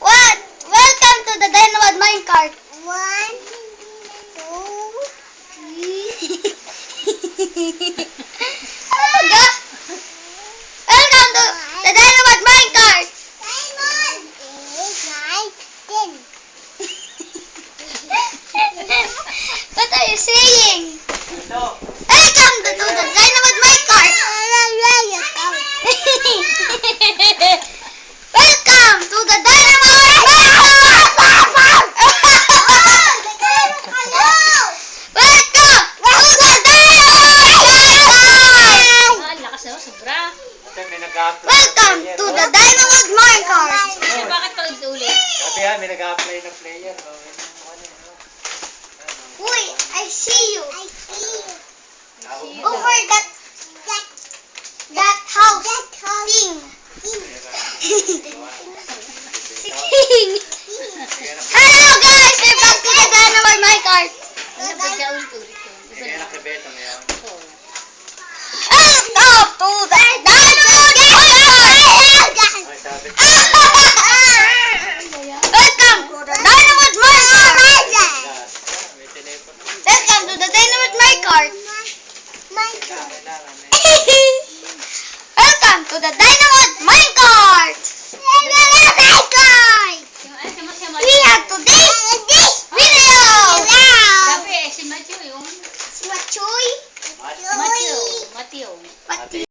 What? Welcome to the Dynamite Minecart. One, two, ano ba? Welcome to the Dynamite Minecart. Diamond! Eight, nine, ten. What are you saying? Welcome to the Dynamite Minecart. Eh, bakit pag ulit? Sabi ha, may nag-a-apply na player. Oh, ano, ano. Uy, I see you. I see you. Mo. Over that That, that house that house. Si King. Hello guys, we're back to the Dynamite Minecart. Ano ba siya ulit-ulit? Bigyan na kay Beto ngayon. Welcome Welcome to the Dynamite Minecart! Dynamite Minecart! Video! Sabi, si Matthew. Si Matthew? Matthew. Matthew. Matthew.